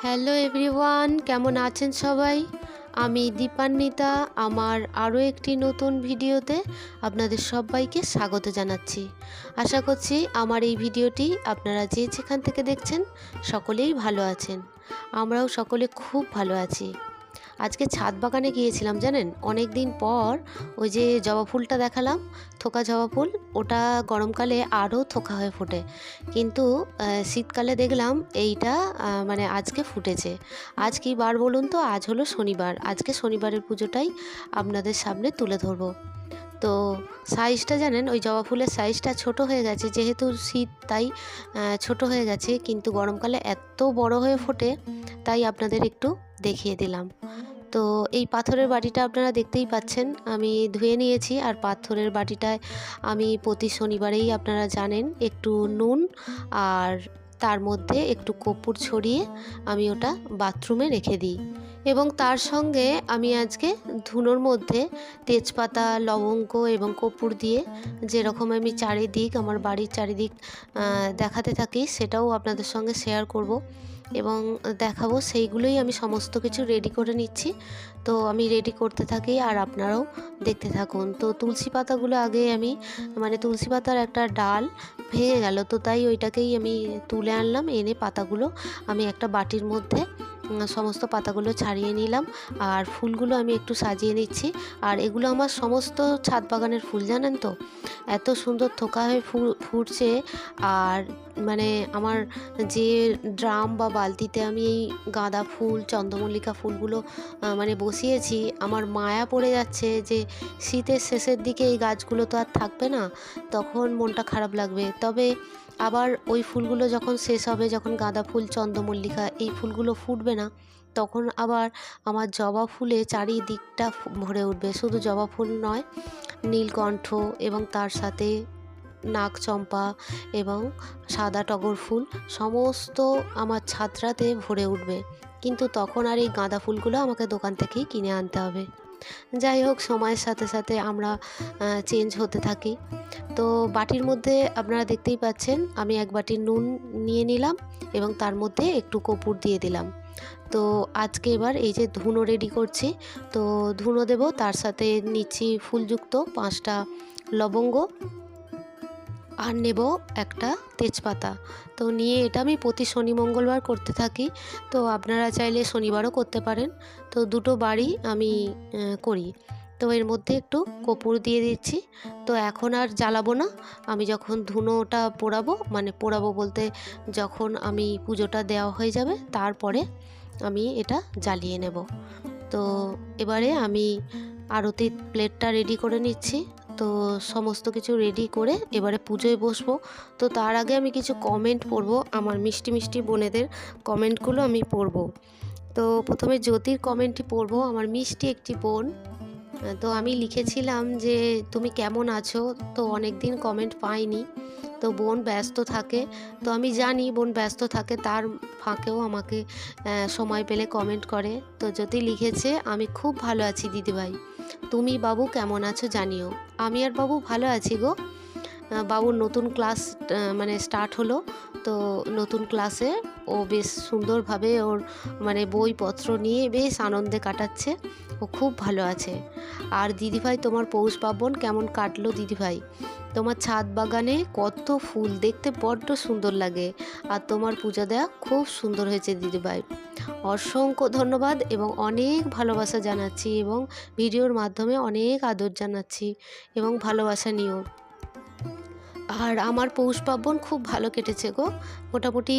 Hello everyone কেমন আছেন সবাই? আমি দীপান্বিতা, আমার আরও একটি নতুন ভিডিওতে আপনাদের সবাইকে স্বাগত জানাচ্ছি। আশা করছি আমার এই ভিডিওটি আপনারা যে যেখান থেকে দেখছেন, সকলেই ভালো আছেন। আমরাও সকলে খুব ভালো আছি। আজকে ছাদ বাগানে গিয়েছিলাম জানেন? অনেক দিন পর ওই যে জবা ফুলটা দেখালাম, থোকা জবা ফুল, ওটা গরমকালে আরও থোকা হয়ে ফোটে। কিন্তু শীতকালে দেখলাম এইটা মানে আজকে ফুটেছে। আজ কি বার বলুন তো? আজ হলো শনিবার। আজকে শনিবারের পুজোটাই আপনাদের সামনে তুলে ধরবো। তো সাইজটা জানেন, ওই জবা ফুলের সাইজটা ছোট হয়ে গেছে, যেহেতু শীত তাই ছোট হয়ে গেছে, কিন্তু গরমকালে এত বড় হয়ে ফোটে, তাই আপনাদের একটু দেখিয়ে দিলাম। তো এই পাথরের বাটিটা আপনারা দেখতেই পাচ্ছেন, আমি ধুয়ে নিয়েছি আর পাথরের বাটিটায় আমি প্রতি শনিবারেই আপনারা জানেন একটু নুন আর তার মধ্যে একটু কপুর ছড়িয়ে আমি ওটা বাথরুমে রেখে দিই। এবং তার সঙ্গে আমি আজকে ধুনোর মধ্যে তেজপাতা, লবঙ্গ এবং কর্পূর দিয়ে যেরকম আমি চারিদিক, আমার বাড়ির চারিদিক দেখাতে থাকি, সেটাও আপনাদের সঙ্গে শেয়ার করব এবং দেখাবো। সেইগুলোই আমি সমস্ত কিছু রেডি করে নিচ্ছি। তো আমি রেডি করতে থাকি আর আপনারাও দেখতে থাকুন। তো তুলসী পাতাগুলো আগে আমি মানে তুলসী পাতার একটা ডাল ভেঙে গেল, তো তাই ওইটাকেই আমি তুলে আনলাম। এনে পাতাগুলো আমি একটা বাটির মধ্যে সমস্ত পাতাগুলো ছাড়িয়ে নিলাম আর ফুলগুলো আমি একটু সাজিয়ে নিচ্ছি। আর এগুলো আমার সমস্ত ছাদ বাগানের ফুল, জানেন তো? এত সুন্দর থোকা হয়ে ফুটছে আর মানে আমার যে ড্রাম বা বালতিতে আমি এই গাঁদা ফুল, চন্দ্রমল্লিকা ফুলগুলো মানে বসিয়েছি, আমার মায়া পড়ে যাচ্ছে যে শীতের শেষের দিকে এই গাছগুলো তো আর থাকবে না, তখন মনটা খারাপ লাগবে। তবে আবার ওই ফুলগুলো যখন শেষ হবে, যখন গাঁদা ফুল, চন্দ্রমল্লিকা এই ফুলগুলো ফুটবে না, তখন আবার আমার জবা ফুলে চারিদিকটা ভরে উঠবে। শুধু জবা ফুল নয়, নীলকণ্ঠ এবং তার সাথে নাক চম্পা এবং সাদা টগর ফুল সমস্ত আমার ছাদটাতে ভরে উঠবে। কিন্তু তখন আর এই গাঁদা ফুলগুলো আমাকে দোকান থেকেই কিনে আনতে হবে। যাই হোক, সময়ের সাথে সাথে আমরা চেঞ্জ হতে থাকি। তো বাটির মধ্যে আপনারা দেখতেই পাচ্ছেন, আমি এক বাটি নুন নিয়ে নিলাম এবং তার মধ্যে একটু কপুর দিয়ে দিলাম। তো আজকে এবার এই যে ধুনো রেডি করছি, তো ধুনো দেব, তার সাথে নিচ্ছি ফুলযুক্ত পাঁচটা লবঙ্গ। আর নেব একটা তেজপাতা। তো নিয়ে এটা আমি প্রতি শনি মঙ্গলবার করতে থাকি। তো আপনারা চাইলে শনিবারও করতে পারেন। তো দুটো বাড়ি আমি করি। তো এর মধ্যে একটু কপুর দিয়ে দিচ্ছি। তো এখন আর জ্বালাবো না। আমি যখন ধুনোটা পোড়াবো মানে পোড়াবো বলতে যখন আমি পুজোটা দেওয়া হয়ে যাবে, তারপরে আমি এটা জ্বালিয়ে নেব। তো এবারে আমি আরতির প্লেটটা রেডি করে নিচ্ছি। তো সমস্ত কিছু রেডি করে এবারে পুজোয় বসবো। তো তার আগে আমি কিছু কমেন্ট পড়ব, আমার মিষ্টি মিষ্টি বোনেদের কমেন্টগুলো আমি পড়ব। তো প্রথমে জ্যোতির কমেন্টটি পড়ব, আমার মিষ্টি একটি বোন। তো আমি লিখেছিলাম যে, তুমি কেমন আছো? তো অনেক দিন কমেন্ট পাইনি। তো বোন ব্যস্ত থাকে। তো আমি জানি বোন ব্যস্ত থাকে, তার ফাঁকেও আমাকে সময় পেলে কমেন্ট করে। তো জ্যোতি লিখেছে, আমি খুব ভালো আছি দিদিভাই। তুমি বাবু কেমন আছো জানিও। আমি আর বাবু ভালো আছি গো। বাবুর নতুন ক্লাস মানে স্টার্ট হলো। তো নতুন ক্লাসে ও বেশ সুন্দরভাবে ওর মানে বইপত্র নিয়ে বেশ আনন্দে কাটাচ্ছে। ও খুব ভালো আছে। আর দিদিভাই, তোমার পৌষ পার্বণ কেমন কাটলো দিদিভাই? তোমার ছাদ বাগানে কত ফুল দেখতে বড্ড সুন্দর লাগে। আর তোমার পূজা দেওয়া খুব সুন্দর হয়েছে দিদিভাই। অসংখ্য ধন্যবাদ এবং অনেক ভালোবাসা জানাচ্ছি এবং ভিডিওর মাধ্যমে অনেক আদর জানাচ্ছি এবং ভালোবাসা নিও। আর আমার পৌষ পার্বণ খুব ভালো কেটেছে গো। মোটামুটি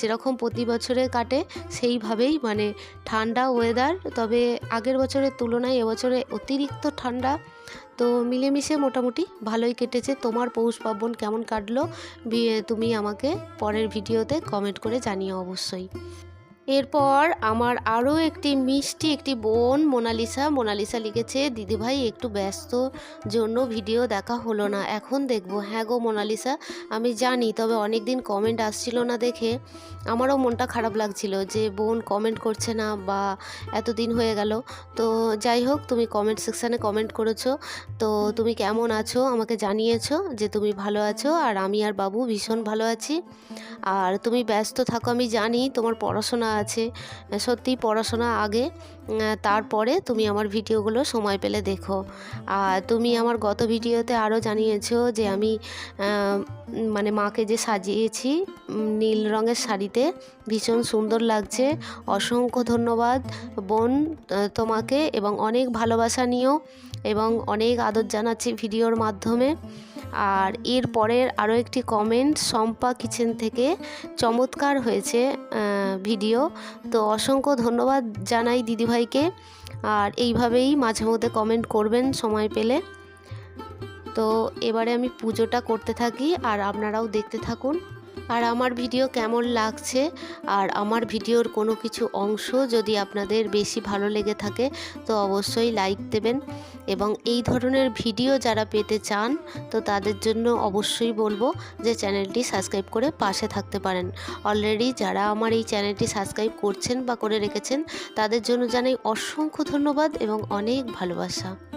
যেরকম প্রতি বছরে কাটে, সেইভাবেই মানে ঠান্ডা ওয়েদার তবে আগের বছরের তুলনায় এবছরে অতিরিক্ত ঠান্ডা। তো মিলেমিশে মোটামুটি ভালোই কেটেছে। তোমার পৌষ পার্বণ কেমন কাটলো? তুমি আমাকে পরের ভিডিওতে কমেন্ট করে জানিও অবশ্যই। এরপর আমার আরও একটি মিষ্টি একটি বোন মোনালিসা। মোনালিসা লিখেছে, দিদিভাই, একটু ব্যস্ত জন্য ভিডিও দেখা হলো না। এখন দেখব। হ্যাঁ গো মোনালিসা, আমি জানি, তবে অনেক দিন কমেন্ট আসছিল না দেখে। আমারও মনটা খারাপ লাগছিল যে বোন কমেন্ট করছে না বা এতদিন হয়ে গেল। তো যাই হোক, তুমি কমেন্ট সেকশানে কমেন্ট করেছ। তো তুমি কেমন আছো? আমাকে জানিয়েছো যে তুমি ভালো আছো, আর আমি আর বাবু ভীষণ ভালো আছি। আর তুমি ব্যস্ত থাকো, আমি জানি। তোমার পড়াশোনা আছে। সত্যিই পড়াশোনা আগে তারপরে তুমি আমার ভিডিওগুলো সময় পেলে দেখো। আর তুমি আমার গত ভিডিওতে আরও জানিয়েছো যে আমি মানে মাকে যে সাজিয়েছি নীল রঙের শাড়িতে, ভীষণ সুন্দর লাগছে। অসংখ্য ধন্যবাদ বোন তোমাকে এবং অনেক ভালোবাসা নিও এবং অনেক আদর জানাচ্ছি ভিডিওর মাধ্যমে। আর এর পরের আরও একটি কমেন্ট শম্পা কিচেন থেকে চমৎকার হয়েছে ভিডিও তো অসংখ্য ধন্যবাদ জানাই দিদিভাইকে। আর এইভাবেই মাঝে মধ্যে কমেন্ট করবেন সময় পেলে। তো এবারে আমি পুজোটা করতে থাকি, আর আপনারাও দেখতে থাকুন। আর আমার ভিডিও কেমন লাগছে? আর আমার ভিডিওর কোনো কিছু অংশ যদি আপনাদের বেশি ভালো লেগে থাকে, তো অবশ্যই লাইক দেবেন। এবং এই ধরনের ভিডিও যারা পেতে চান, তো তাদের জন্য অবশ্যই বলব যে চ্যানেলটি সাবস্ক্রাইব করে পাশে থাকতে পারেন। অলরেডি যারা আমার এই চ্যানেলটি সাবস্ক্রাইব করছেন বা করে রেখেছেন, তাদের জন্য জানাই অসংখ্য ধন্যবাদ এবং অনেক ভালোবাসা।